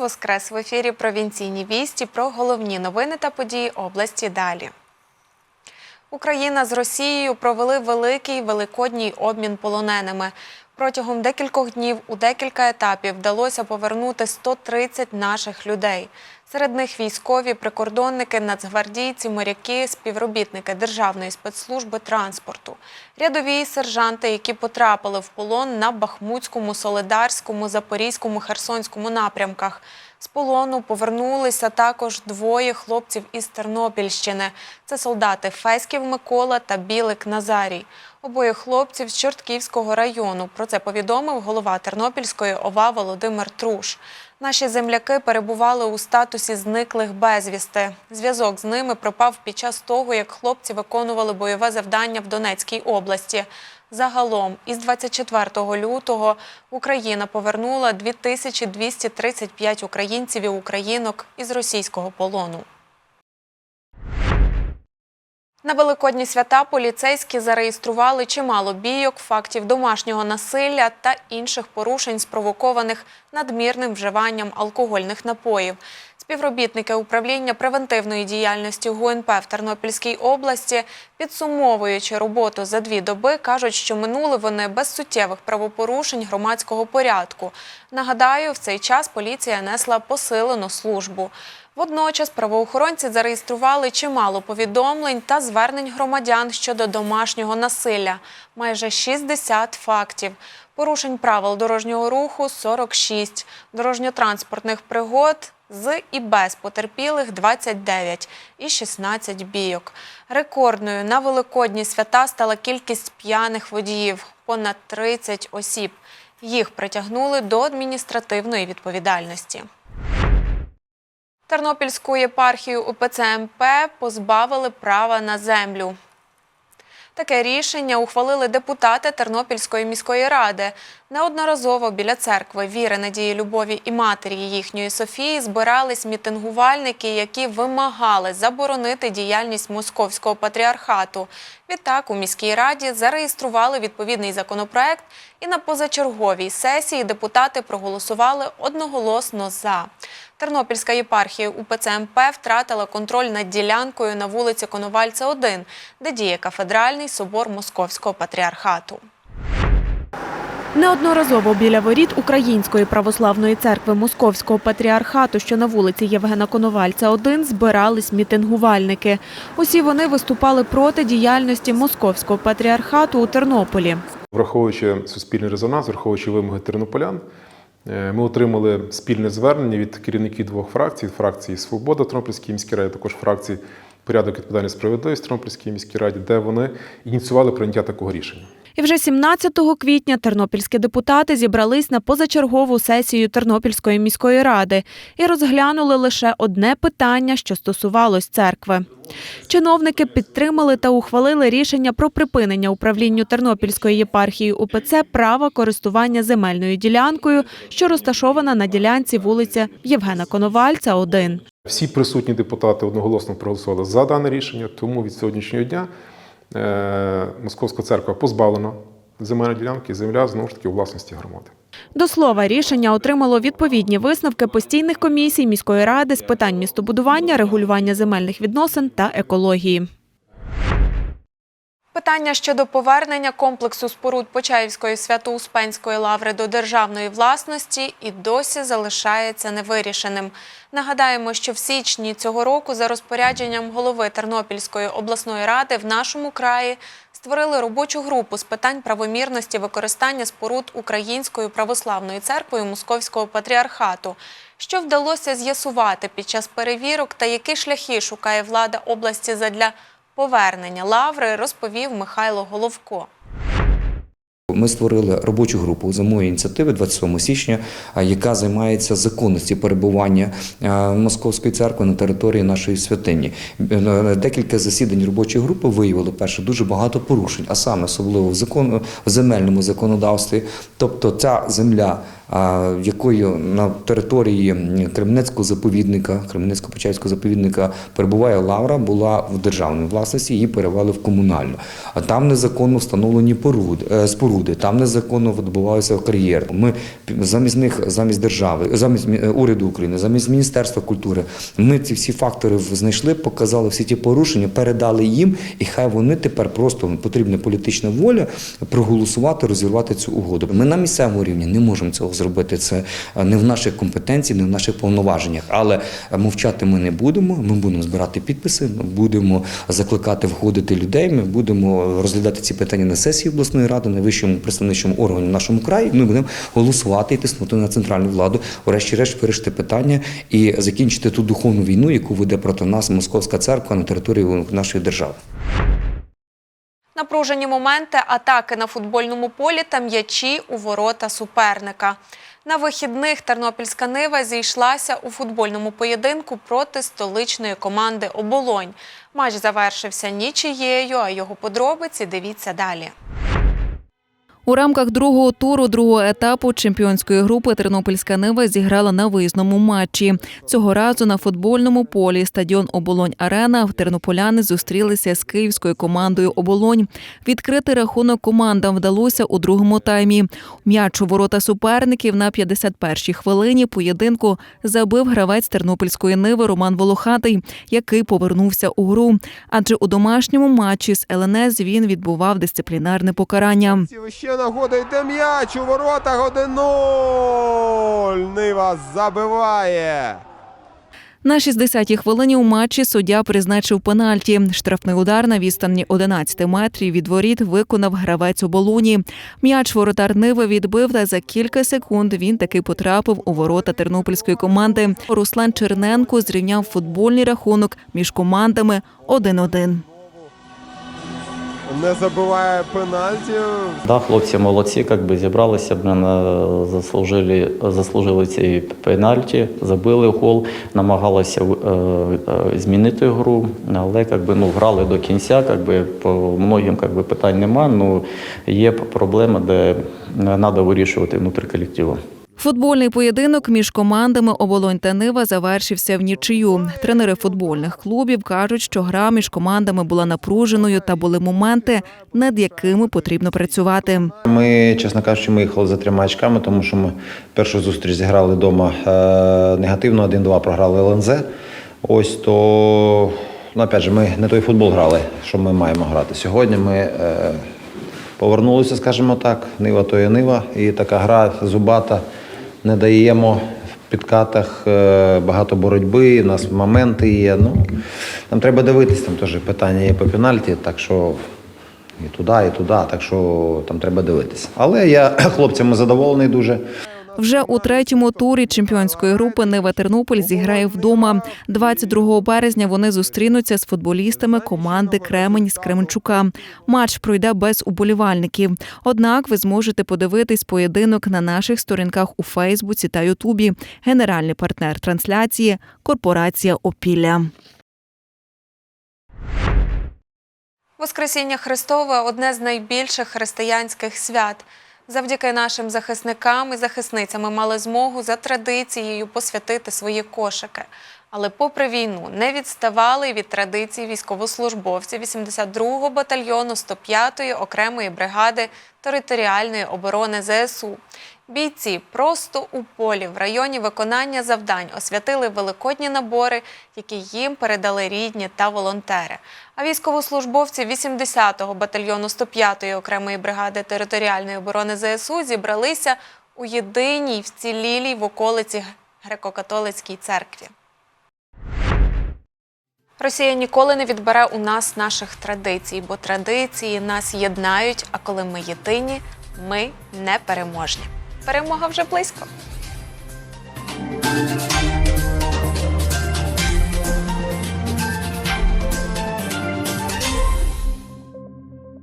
Воскрес в ефірі провінційні вісті про головні новини та події області далі. Україна з Росією провели великий великодній обмін полоненими. Протягом декількох днів у декілька етапів вдалося повернути 130 наших людей. Серед них військові, прикордонники, нацгвардійці, моряки, співробітники Державної спецслужби транспорту, рядові сержанти, які потрапили в полон на Бахмутському, Солидарському, Запорізькому, Херсонському напрямках. З полону повернулися також двоє хлопців із Тернопільщини. Це солдати Феськів Микола та Білик Назарій. Обоє хлопців з Чортківського району. Про це повідомив голова Тернопільської ОВА Володимир Труш. Наші земляки перебували у статусі зниклих безвісти. Зв'язок з ними пропав під час того, як хлопці виконували бойове завдання в Донецькій області. Загалом, із 24 лютого Україна повернула 2235 українців і українок із російського полону. На великодні свята поліцейські зареєстрували чимало бійок, фактів домашнього насилля та інших порушень, спровокованих надмірним вживанням алкогольних напоїв. Співробітники управління превентивної діяльності ГУНП в Тернопільській області, підсумовуючи роботу за дві доби, кажуть, що минули вони без суттєвих правопорушень громадського порядку. Нагадаю, в цей час поліція несла посилену службу. Водночас правоохоронці зареєстрували чимало повідомлень та звернень громадян щодо домашнього насилля – майже 60 фактів. Порушень правил дорожнього руху – 46, дорожньо-транспортних пригод з і без потерпілих – 29 і 16 бійок. Рекордною на великодні свята стала кількість п'яних водіїв – понад 30 осіб. Їх притягнули до адміністративної відповідальності. Тернопільську єпархію УПЦ МП позбавили права на землю. Таке рішення ухвалили депутати Тернопільської міської ради. Неодноразово біля церкви Віри, Надії, Любові і матері їхньої Софії збирались мітингувальники, які вимагали заборонити діяльність московського патріархату. Відтак у міській раді зареєстрували відповідний законопроект, і на позачерговій сесії депутати проголосували одноголосно за. Тернопільська єпархія УПЦ МП втратила контроль над ділянкою на вулиці Коновальця 1, де діє кафедральний собор Московського патріархату. Неодноразово біля воріт Української православної церкви Московського патріархату, що на вулиці Євгена Коновальця, 1, збирались мітингувальники. Усі вони виступали проти діяльності Московського патріархату у Тернополі. Враховуючи суспільний резонанс, враховуючи вимоги тернополян, ми отримали спільне звернення від керівників двох фракцій: фракції Свобода Тромпільській міській раді, також фракції Порядок відповідальної справедливість Тромпільській міській раді, де вони ініціювали прийняття такого рішення. І вже 17 квітня тернопільські депутати зібрались на позачергову сесію Тернопільської міської ради і розглянули лише одне питання, що стосувалось церкви. Чиновники підтримали та ухвалили рішення про припинення управлінню Тернопільської єпархії УПЦ права користування земельною ділянкою, що розташована на ділянці вулиця Євгена Коновальця, 1. Всі присутні депутати одноголосно проголосували за дане рішення, тому від сьогоднішнього дня Московська церква позбавлена земельної ділянки, земля знову ж таки у власності громади. До слова, рішення отримало відповідні висновки постійних комісій міської ради з питань містобудування, регулювання земельних відносин та екології. Питання щодо повернення комплексу споруд Почаївської свято-успенської лаври до державної власності і досі залишається невирішеним. Нагадаємо, що в січні цього року за розпорядженням голови Тернопільської обласної ради в нашому краї створили робочу групу з питань правомірності використання споруд Українською православною церквою Московського патріархату. Що вдалося з'ясувати під час перевірок та які шляхи шукає влада області задля повернення лаври, розповів Михайло Головко. Ми створили робочу групу за моєї ініціативи 27 січня, яка займається законності перебування Московської церкви на території нашої святині. Е, Декілька засідань робочої групи виявили перше дуже багато порушень, а саме особливо в закон в земельному законодавстві. Тобто ця земля якою на території Кременецького заповідника, Кременецько-Почаївського заповідника перебуває лавра, була в державній власності, її перевели в комунальну. А там незаконно встановлені поруди, е, споруди, там незаконно відбувався кар'єр. Ми замість них, замість держави, замість мі- е, уряду України, замість Міністерства культури, ми ці всі фактори знайшли, показали всі ті порушення, передали їм, і хай вони тепер просто потрібна політична воля проголосувати, розірвати цю угоду. Ми на місцевому рівні не можемо цього зробити. Це е, не в наших компетенціях, не в наших повноваженнях. Але мовчати ми не будемо. Ми будемо збирати підписи, ми будемо закликати входити людей. Ми будемо розглядати ці питання на сесії обласної ради, найвищому представничому органі в нашому краї. Ми будемо голосувати і тиснути на центральну владу, врешті-решт вирішити питання і закінчити ту духовну війну, яку веде проти нас Московська церква на території нашої держави. Напружені моменти атаки на футбольному полі та м'ячі у ворота суперника. На вихідних Тернопільська Нива зійшлася у футбольному поєдинку проти столичної команди Оболонь. Матч завершився нічиєю, а його подробиці дивіться далі. У рамках другого туру другого етапу чемпіонської групи Тернопільська Нива зіграла на виїзному матчі. Цього разу на футбольному полі стадіон Оболонь Арена в тернополяни зустрілися з київською командою Оболонь. Відкрити рахунок командам вдалося у другому таймі. М'яч у ворота суперників на 51-й хвилині поєдинку забив гравець тернопільської ниви Роман Волохатий, який повернувся у гру. Адже у домашньому матчі з ЛНС він відбував дисциплінарне покарання. Ще нагода йде м'яч у воротах 1-0. Нива забиває. На 60-й хвилині у матчі суддя призначив пенальті. Штрафний удар на відстані 11 метрів від воріт виконав гравець оболоні. М'яч воротар Ниви відбив, та за кілька секунд він таки потрапив у ворота тернопільської команди. Руслан Черненко зрівняв футбольний рахунок між командами 1-1. Не забиває пенальті. Да, хлопці молодці, як би зібралися, заслужили, заслужили ці пенальті, забили гол, намагалися е, е, змінити гру, але як би, ну, грали до кінця, як би, по многим як би, питань нема, ну, є проблеми, де треба вирішувати внутрі колективу. Футбольний поєдинок між командами Оболонь та Нива завершився в нічию. Тренери футбольних клубів кажуть, що гра між командами була напруженою та були моменти, над якими потрібно працювати. Ми, чесно кажучи, ми їхали за трьома очками, тому що ми першу зустріч зіграли вдома е, негативно, 1-2 програли ЛНЗ. Ось то, ну, опять же, ми не той футбол грали, що ми маємо грати. Сьогодні ми е, повернулися, скажімо так, нива то є нива, і така гра зубата не даємо в підкатах е, багато боротьби, у нас моменти є. Ну, нам треба дивитись, там теж питання є по пенальті, так що і туди, і туди, так що там треба дивитися. Але я хлопцями задоволений дуже. Вже у третьому турі чемпіонської групи Нива Тернополь зіграє вдома. 22 березня вони зустрінуться з футболістами команди Кремень з Кременчука. Матч пройде без уболівальників. Однак ви зможете подивитись поєдинок на наших сторінках у Фейсбуці та Ютубі. Генеральний партнер трансляції корпорація Опілля. Воскресіння Христове одне з найбільших християнських свят. Завдяки нашим захисникам і захисницям ми мали змогу за традицією посвятити свої кошики. Але попри війну не відставали від традицій військовослужбовці 82-го батальйону 105-ї окремої бригади територіальної оборони ЗСУ. Бійці просто у полі в районі виконання завдань освятили великодні набори, які їм передали рідні та волонтери. А військовослужбовці 80-го батальйону 105-ї окремої бригади територіальної оборони ЗСУ зібралися у єдиній вцілілій в околиці греко-католицькій церкві. Росія ніколи не відбере у нас наших традицій, бо традиції нас єднають. А коли ми єдині, ми непереможні. Перемога вже близько.